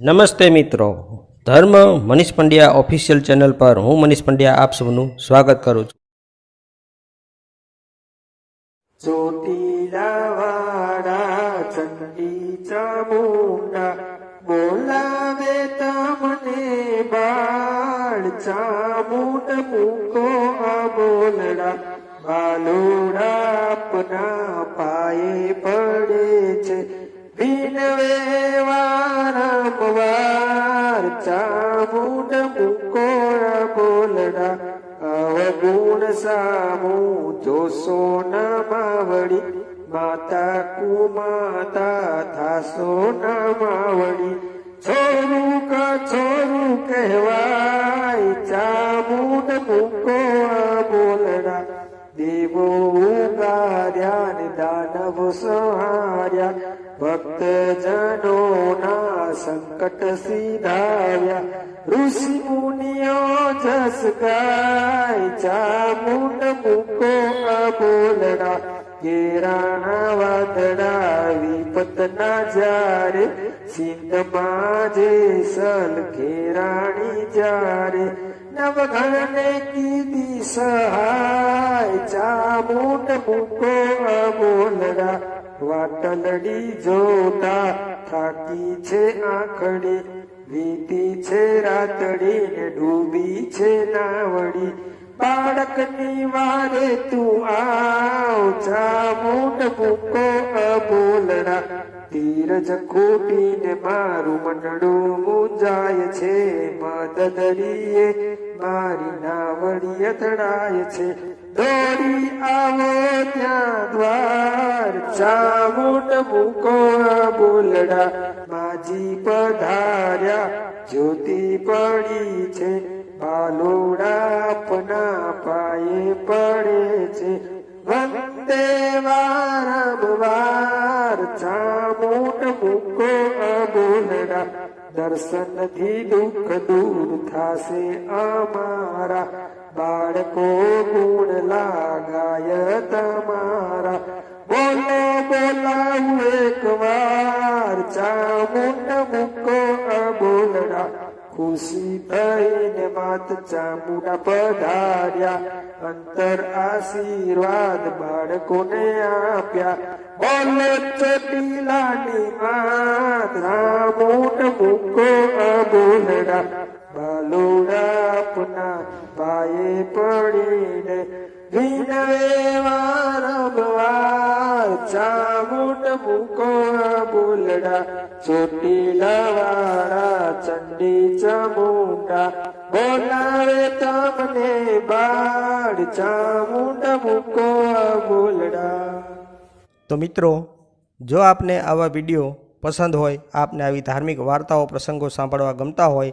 નમસ્તે મિત્રો. ધર્મ મનીષ પંડ્યા ઓફિશિયલ ચેનલ પર હું મનીષ પંડ્યા આપ સૌનું સ્વાગત કરું છું. બોલાવે તમને બાળ ચામુંડ મૂકો બોલડા. બાલુડા આપના પાયે પડે છે. ભીનવે વારંવાર ચામુંડ મૂકો આ બોલડા અવગુણ સામું જોશો નમાવડી માતા કુમાતા થાશો માવડી છોરું કા છોરું કહેવાય ચામુંડ મૂકો આ બોલડા देवो ग्या दान्या भक्नो ना ऋषियो जाको न बोलडा केराणा वादना विपत न जार सिन्दे सल केराणि जारे नव की दि કીધી મૂકો બોલડા વાટલડી જોતા થાકી છે આંખડી, વીતી છે રાતડી ને ડૂબી છે નાવડી. બાળકની વારે તું આવ મૂટ મૂકો અબોલડા ધીરજ ખૂટીને મારું મંડળું મુંજાય છે મદદરીએ મારી નાવડી અથડાય છે. દોડી આવો ત્યાં દ્વાર ચામુટ મૂકો બોલડા માજી પધાર્યા જ્યોતિ પડી છે બાલોડા આપના પાયે પડે છે વંદે વારંવાર ચામુટ મૂકો બોલડા દર્શનથી દુઃખ દૂર થાશે અમારા બાળકો ગુણ લાગાય તમારા. બોલો, બોલાવું એક વાર ચામુંડ મૂકો બોલડા ખુશી થઈને માત ચામુંડા પધાર્યા. અંતર આશીર્વાદ બાળકોને આપ્યા. બોલો, ચોટીલાની વાત. રામુંડ મૂકો બોલડા બાલોડા આપના પાયે પડીને વિનવે વારંવાર ચામુંડ મૂકો બોલડા, ચોટી લવાડા ચંડી ચમુંડા. બોલાવે તમને બાળ, ચામુંડ મૂકો બોલડા. તો મિત્રો, જો આપને આવા વીડિયો પસંદ હોય, આપને આવી ધાર્મિક વાર્તાઓ, પ્રસંગો સાંભળવા ગમતા હોય